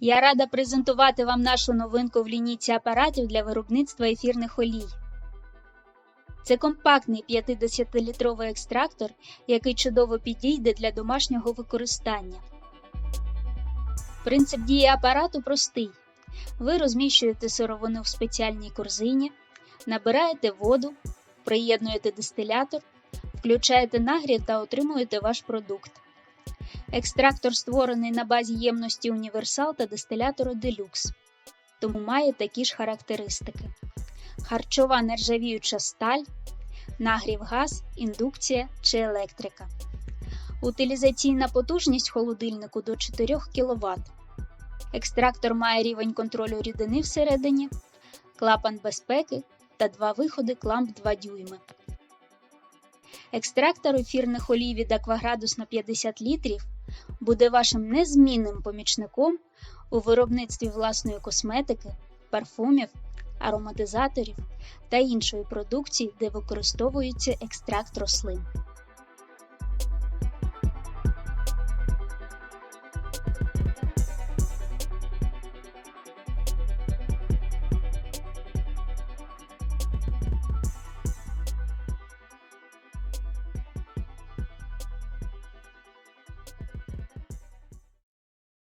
Я рада презентувати вам нашу новинку в лінійці апаратів для виробництва ефірних олій. Це компактний 50-літровий екстрактор, який чудово підійде для домашнього використання. Принцип дії апарату простий. Ви розміщуєте сировину в спеціальній корзині, набираєте воду, приєднуєте дистилятор, включаєте нагрів та отримуєте ваш продукт. Екстрактор створений на базі ємності універсал та дистилятора Deluxe, тому має такі ж характеристики: харчова нержавіюча сталь, нагрів газ, індукція чи електрика. Утилізаційна потужність холодильнику до 4 кВт. Екстрактор має рівень контролю рідини всередині, клапан безпеки та два виходи кламп 2 дюйми. Екстрактор ефірних олій від Акваградус на 50 літрів буде вашим незмінним помічником у виробництві власної косметики, парфумів, ароматизаторів та іншої продукції, де використовується екстракт рослин.